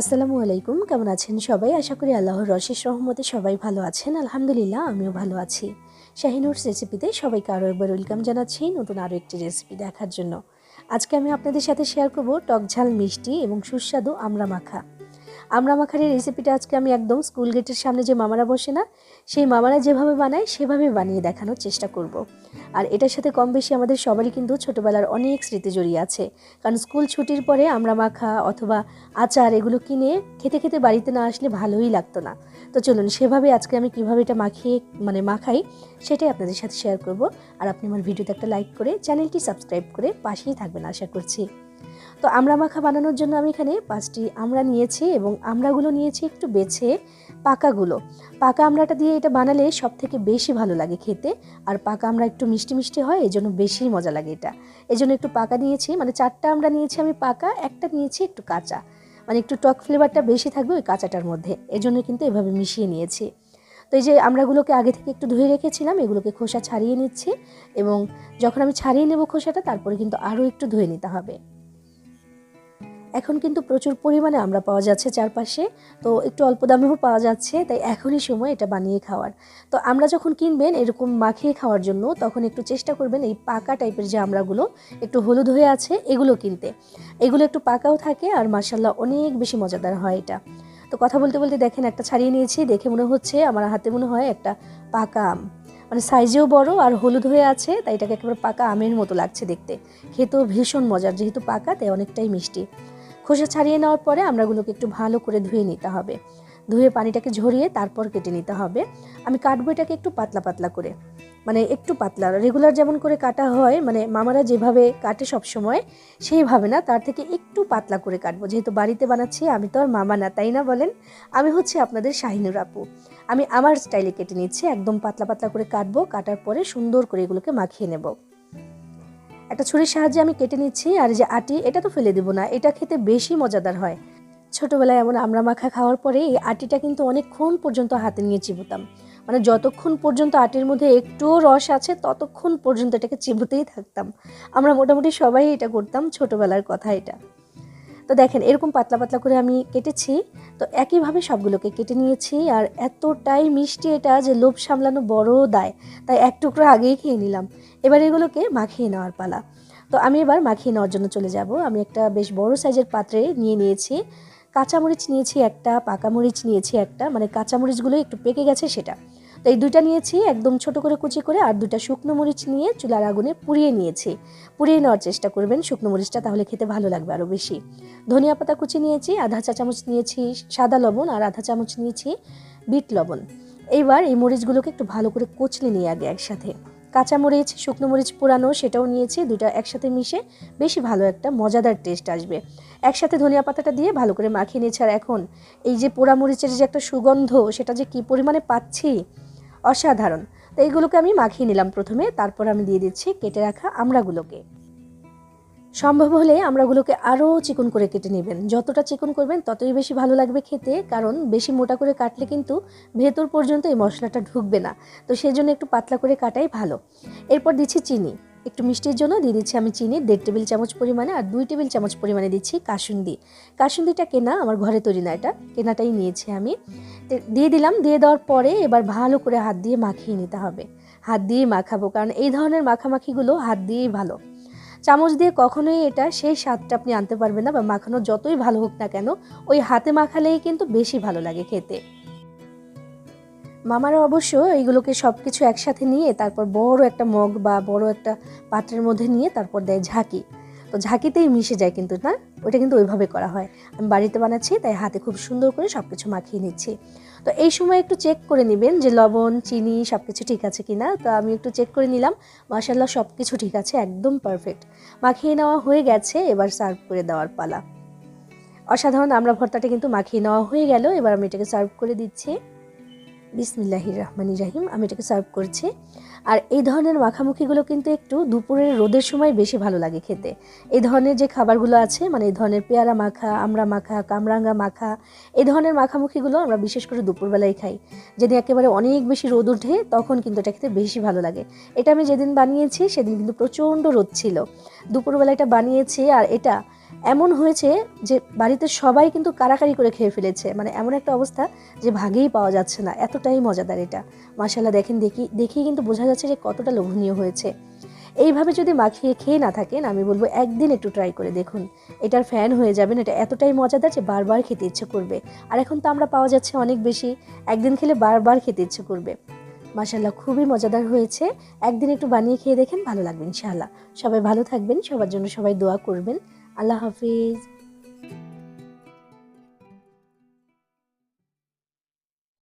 আসসালামু আলাইকুম, কেমন আছেন সবাই? আশা করি আল্লাহর রশেষ রহমতে সবাই ভালো আছেন। আলহামদুলিল্লাহ, আমিও ভালো আছি। শাহিনুরস রেসিপিতে সবাইকে আরও একবার ওয়েলকাম জানাচ্ছি নতুন আরও একটি রেসিপি দেখার জন্য। আজকে আমি আপনাদের সাথে শেয়ার করব টক ঝাল মিষ্টি এবং সুস্বাদু আমরা মাখা আমড়া মাখার রেসিপিটা আজকে আমি একদম স্কুল গেটের সামনে যে মামারা বসে না, সেই মামারা যেভাবে বানায়, সেভাবে বানিয়ে দেখানোর চেষ্টা করব। আর এটার সাথে কম বেশি আমাদের সবারই কিন্তু ছোটোবেলার অনেক স্মৃতি জড়িয়ে আছে। কারণ স্কুল ছুটির পরে আমরা মাখা অথবা আচার এগুলো কিনে খেতে খেতে বাড়িতে না আসলে ভালোই লাগতো না। তো চলুন, সেভাবে আজকে আমি কীভাবে এটা মাখিয়ে মানে মাখাই, সেটাই আপনাদের সাথে শেয়ার করব। আর আপনি আমার ভিডিওতে একটা লাইক করে চ্যানেলটি সাবস্ক্রাইব করে পাশেই থাকবেন, আশা করছি। তো আমড়া মাখা বানানোর জন্য আমি এখানে পাঁচটি আমড়া নিয়েছি এবং আমড়াগুলো নিয়েছি একটু বেছে পাকাগুলো। পাকা আমড়াটা দিয়ে এটা বানালে সব থেকে বেশি ভালো লাগে খেতে। আর পাকা আমড়া একটু মিষ্টি মিষ্টি হয় এই জন্য বেশি মজা লাগে এটা। এই জন্য একটু পাকা নিয়েছি মানে চারটা আমড়া নিয়েছি আমি পাকা, একটা নিয়েছি একটু কাঁচা। মানে একটু টক ফ্লেভারটা বেশি থাকবে ওই কাঁচাটার মধ্যে। এই জন্য কিন্তু এভাবে মিশিয়ে নিয়েছি। তো এই যে আমরাগুলোকে আগে থেকে একটু ধুয়ে রেখেছিলাম, এগুলোকে খোসা ছাড়িয়ে নিচ্ছি এবং যখন আমি ছাড়িয়ে নেব খোসাটা, তারপরে কিন্তু আরও একটু ধুয়ে নিতে হবে। এখন কিন্তু প্রচুর পরিমাণে আমরা পাওয়া যাচ্ছে চারপাশে। তো একটু অল্প দামেও পাওয়া যাচ্ছে, তাই এখনই সময় এটা বানিয়ে খাওয়ার। তো আমরা যখন কিনবেন এরকম মাখিয়ে খাওয়ার জন্য, তখন একটু চেষ্টা করবেন এই পাকা টাইপের যে আমড়াগুলো একটু হলুদ হয়ে আছে, এগুলো কিনতে। এগুলো একটু পাকাও থাকে আর মার্শাল্লাহ অনেক বেশি মজাদার হয় এটা। তো কথা বলতে বলতে দেখেন একটা ছাড়িয়ে নিয়েছি, দেখে মনে হচ্ছে, আমার হাতে মনে হয় একটা পাকা আম। মানে সাইজেও বড় আর হলুদ হয়ে আছে, তাই এটাকে একেবারে পাকা আমের মতো লাগছে দেখতে। খেতেও ভীষণ মজার, যেহেতু পাকা, তাই অনেকটাই মিষ্টি। খোসা ছাড়িয়ে নেওয়ার পরে আমরাগুলোকে একটু ভালো করে ধুয়ে নিতে হবে। ধুয়ে পানিটাকে ঝরিয়ে তারপর কেটে নিতে হবে। আমি কাটবো এটাকে একটু পাতলা পাতলা করে। মানে একটু পাতলা রেগুলার যেমন করে কাটা হয় মানে মামারা যেভাবে কাটে সব সময় সেইভাবে না, তার থেকে একটু পাতলা করে কাটবো। যেহেতু বাড়িতে বানাচ্ছি, আমি তো আর মামা না, তাই না বলেন? আমি হচ্ছে আপনাদের শাহিনুর আপু। আমি আমার স্টাইলে কেটে নিচ্ছি, একদম পাতলা পাতলা করে কাটবো, কাটার পরে সুন্দর করে এগুলোকে মাখিয়ে নেব। একটা ছুরির সাহায্যে আমি কেটে নিচ্ছি, আর যে আটি, এটা তো ফেলে দেবো না। এটা খেতে বেশি মজাদার হয়। ছোটোবেলায় এমন আমরা মাখা খাওয়ার পরে এই আটিটা কিন্তু অনেকক্ষণ পর্যন্ত হাতে নিয়ে চিবুতাম। মানে যতক্ষণ পর্যন্ত আটির মধ্যে একটু রস আছে, ততক্ষণ পর্যন্ত এটাকে চিবুতেই থাকতাম। আমরা মোটামুটি সবাই এটা করতাম, ছোটোবেলার কথা এটা। তো দেখেন, এরকম পাতলা পাতলা করে আমি কেটেছি। তো একইভাবে সবগুলোকে কেটে নিয়েছি আর এতটাই মিষ্টি এটা যে লোভ সামলানো বড় দায়। তাই এক টুকরো আগেই খেয়ে নিলাম। এবার এগুলোকে মাখিয়ে নেওয়ার পালা। তো আমি এবার মাখিয়ে নেওয়ার জন্য চলে যাব। আমি একটা বেশ বড় সাইজের পাত্রে নিয়ে নিয়েছি। কাঁচামরিচ নিয়েছি একটা, পাকা মরিচ নিয়েছি একটা মানে কাঁচামরিচগুলো একটু পেকে গেছে সেটা। তো এই দুইটা নিয়েছি, একদম ছোট করে কুচি করে আর দুটা শুকনো মরিচ নিয়ে চুলার আগুনে পুড়িয়ে নিয়েছি। পুড়িয়ে নেওয়ার চেষ্টা করবেন শুকনো মরিচটা, তাহলে খেতে ভালো লাগবে আরও বেশি। ধনিয়া পাতা কুচি নিয়েছি, আধা চা চামচ নিয়েছি সাদা লবণ আর আধা চামচ নিয়েছি বিট লবণ। এইবার এই মরিচগুলোকে একটু ভালো করে কচলে নিয়ে আগে একসাথে। কাঁচা মরিচ, শুকনো মরিচ পোড়ানো, সেটাও নিয়েছি দুটা একসাথে মিশে বেশি ভালো একটা মজাদার টেস্ট আসবে। একসাথে ধনিয়া পাতাটা দিয়ে ভালো করে মাখিয়ে নিয়েছি। আর এখন এই যে পোড়া মরিচের যে একটা সুগন্ধ, সেটা যে কী পরিমাণে পাচ্ছি অসাধারণ। তো এইগুলোকে আমি মাখিয়ে নিলাম প্রথমে, তারপর আমি দিয়ে দিচ্ছি কেটে রাখা আমড়াগুলোকে। সম্ভব হলে আমড়াগুলোকে আরও চিকন করে কেটে নেবেন। যতটা চিকন করবেন ততই বেশি ভালো লাগবে খেতে, কারণ বেশি মোটা করে কাটলে কিন্তু ভেতর পর্যন্ত এই মশলাটা ঢুকবে না। তো সেই জন্য একটু পাতলা করে কাটাই ভালো। এরপর দিচ্ছি চিনি। একটু মিষ্টির জন্য দিয়ে দিচ্ছি আমি চিনি, দেড় টেবিল চামচ পরিমাণে আর দুই টেবিল চামচ পরিমাণে দিচ্ছি কাসুন্দি কাসুন্দিটা কেনা আমার ঘরে তৈরি না এটা, কেনাটাই নিয়েছি আমি। দিয়ে দিলাম, দিয়ে দেওয়ার পরে এবার ভালো করে হাত দিয়ে মাখিয়ে নিতে হবে। হাত দিয়েই মাখাবো, কারণ এই ধরনের মাখামাখিগুলো হাত দিয়েই ভালো। চামচ দিয়ে কখনোই এটা সেই স্বাদটা আপনি আনতে পারবেন না বা মাখানো যতই ভালো হোক না কেন, ওই হাতে মাখালেই কিন্তু বেশি ভালো লাগে খেতে। মামারা অবশ্য এইগুলোকে সব কিছু একসাথে নিয়ে তারপর বড় একটা মগ বা বড় একটা পাত্রের মধ্যে নিয়ে তারপর দেয় ঝাঁকি। তো ঝাঁকিতেই মিশে যায় কিন্তু, না? ওটা কিন্তু ওইভাবে করা হয়। আমি বাড়িতে বানাচ্ছি, তাই হাতে খুব সুন্দর করে সব কিছু মাখিয়ে নিচ্ছি। তো এই সময় একটু চেক করে নেবেন যে লবণ, চিনি সব কিছু ঠিক আছে কি না তো আমি একটু চেক করে নিলাম মাসাল্লাহ সব কিছু ঠিক আছে, একদম পারফেক্ট মাখিয়ে নেওয়া হয়ে গেছে, এবার সার্ভ করে দেওয়ার পালা। অসাধারণ আমরা ভর্তাটা কিন্তু মাখিয়ে নেওয়া হয়ে গেল, এবার আমি এটাকে সার্ভ করে দিচ্ছি। বিসমিল্লাহির রহমানি রাহিম, আমি এটাকে সার্ভ করছি। আর এই ধরনের মাখামুখিগুলো কিন্তু একটু দুপুরের রোদের সময় বেশি ভালো লাগে খেতে। এই ধরনের যে খাবারগুলো আছে মানে এই ধরনের পেয়ারা মাখা, আমড়া মাখা, কামরাঙ্গা মাখা, এই ধরনের মাখামুখিগুলো আমরা বিশেষ করে দুপুরবেলায় খাই। যেদিন একেবারে অনেক বেশি রোদ উঠে তখন কিন্তু এটা খেতে বেশি ভালো লাগে। এটা আমি যেদিন বানিয়েছি, সেদিন কিন্তু প্রচণ্ড রোদ ছিল। দুপুরবেলা এটা বানিয়েছি, আর এটা এমন হয়েছে যে বাড়িতে সবাই কিন্তু কারাকারি করে খেয়ে ফেলেছে। মানে এমন একটা অবস্থা যে ভাগেই পাওয়া যাচ্ছে না। এতটাই মজাদার এটা। মাসাল্লাহ দেখেন দেখি, দেখেই কিন্তু বোঝা যাচ্ছে যে কতটা লোভনীয় হয়েছে। এইভাবে যদি মাখিয়ে খেয়ে না থাকেন, আমি বলব একদিন একটু ট্রাই করে দেখুন। এটার ফ্যান হয়ে যাবেন, এটা এতটাই মজাদার যে বারবার খেতে ইচ্ছে করবে। আর এখন তো আমরা পাওয়া যাচ্ছে অনেক বেশি। একদিন খেলে বারবার খেতে ইচ্ছে করবে। মাসাল্লাহ খুবই মজাদার হয়েছে। একদিন একটু বানিয়ে খেয়ে দেখেন, ভালো লাগবে ইনশাআল্লাহ। সবাই ভালো থাকবেন, সবার জন্য সবাই দোয়া করবেন। আল্লাহ হাফিজ